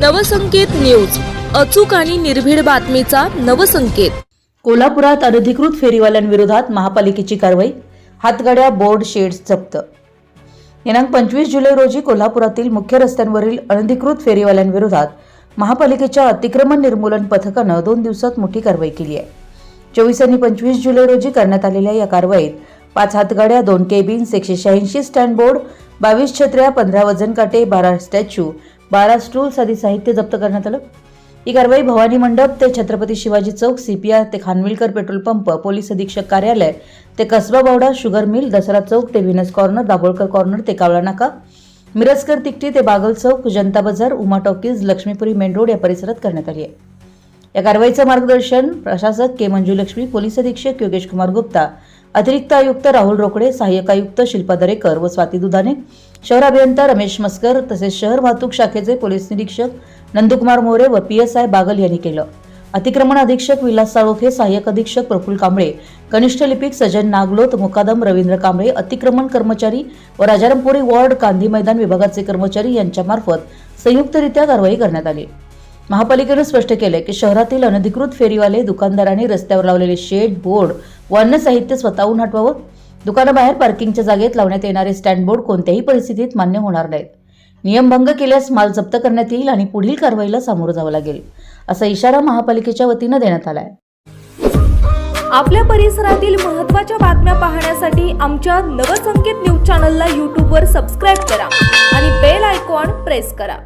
Navsanket news अचूक आणि निर्भीड बातमीचा नवसंकेत. कोल्हापुरात अनधिकृत फेरीवाल्यांविरोधात महापालिकेची कारवाई हातगाड्या बोर्ड शेड्स जप्त. दिनांक पंचवीस जुलै रोजी कोल्हापुरातील मुख्य रस्त्यांवरील अनधिकृत फेरीवाल्यांविरोधात महापालिकेच्या अतिक्रमण निर्मूलन पथकानं दोन दिवसात मोठी कारवाई केली आहे. चोवीस आणि पंचवीस जुलै रोजी करण्यात आलेल्या या कारवाईत पाच हातगाड्या दोन केबिन्स एकशे शहाऐंशी स्टँड बोर्ड बावीस छत्र्या पंधरा वजन काटे बारा स्टॅच्यू बारा स्टूल्स आदी साहित्य जप्त करण्यात आलं. ही कारवाई भवानी मंडप ते छत्रपती शिवाजी चौक सीपीआर ते खानविलकर पेट्रोल पंप पोलीस अधीक्षक कार्यालय ते कसबा बावडा शुगर मिल दसरा चौक ते व्हिनस कॉर्नर दाभोळकर कॉर्नर ते कावळा नाका मिरजकर तिकटी ते बागल चौक जनता बाजार Uma talkies Laxmipuri main road या परिसरात करण्यात आली आहे. या कारवाईचं मार्गदर्शन प्रशासक के मंजुलक्ष्मी पोलीस अधीक्षक योगेश कुमार गुप्ता अतिरिक्त आयुक्त राहुल रोकडे सहाय्यक आयुक्त शिल्पा दरेकर व स्वाती दुधाने शहर अभियंता रमेश मस्कर तसेच शहर वाहतूक शाखेचे पोलीस निरीक्षक नंदकुमार मोरे व पी एस आय बागल यांनी केलं. अतिक्रमण अधीक्षक विलास साळोखे सहाय्यक अधीक्षक प्रफुल कांबळे कनिष्ठ लिपिक सजन नागलोत मुकादम रवींद्र कांबळे अतिक्रमण कर्मचारी व राजारामपुरी वॉर्ड गांधी मैदान विभागाचे कर्मचारी यांच्यामार्फत संयुक्तरित्या कारवाई करण्यात आली. महापालिकेनं स्पष्ट केलंय की शहरातील अनधिकृत फेरीवाले दुकानदारांनी रस्त्यावर लावलेले शेड बोर्ड व अन्य साहित्य स्वतःहून हटवावं? दुकानाबाहेर पार्किंगच्या जागेत लावण्यात येणारे स्टँड बोर्ड कोणत्याही परिस्थितीत मान्य होणार नाहीत. नियमभंग केल्यास माल जप्त करण्यात येईल आणि पुढील कारवाईला सामोरं जावं लागेल असा इशारा महापालिकेच्या वतीनं देण्यात आला आहे आपल्या परिसरातील महत्त्वाच्या बातम्या पाहण्यासाठी आमच्या नवसंकेत न्यूज चॅनलला यूट्यूबवर सबस्क्राईब करा आणि बेल आयकॉन प्रेस करा.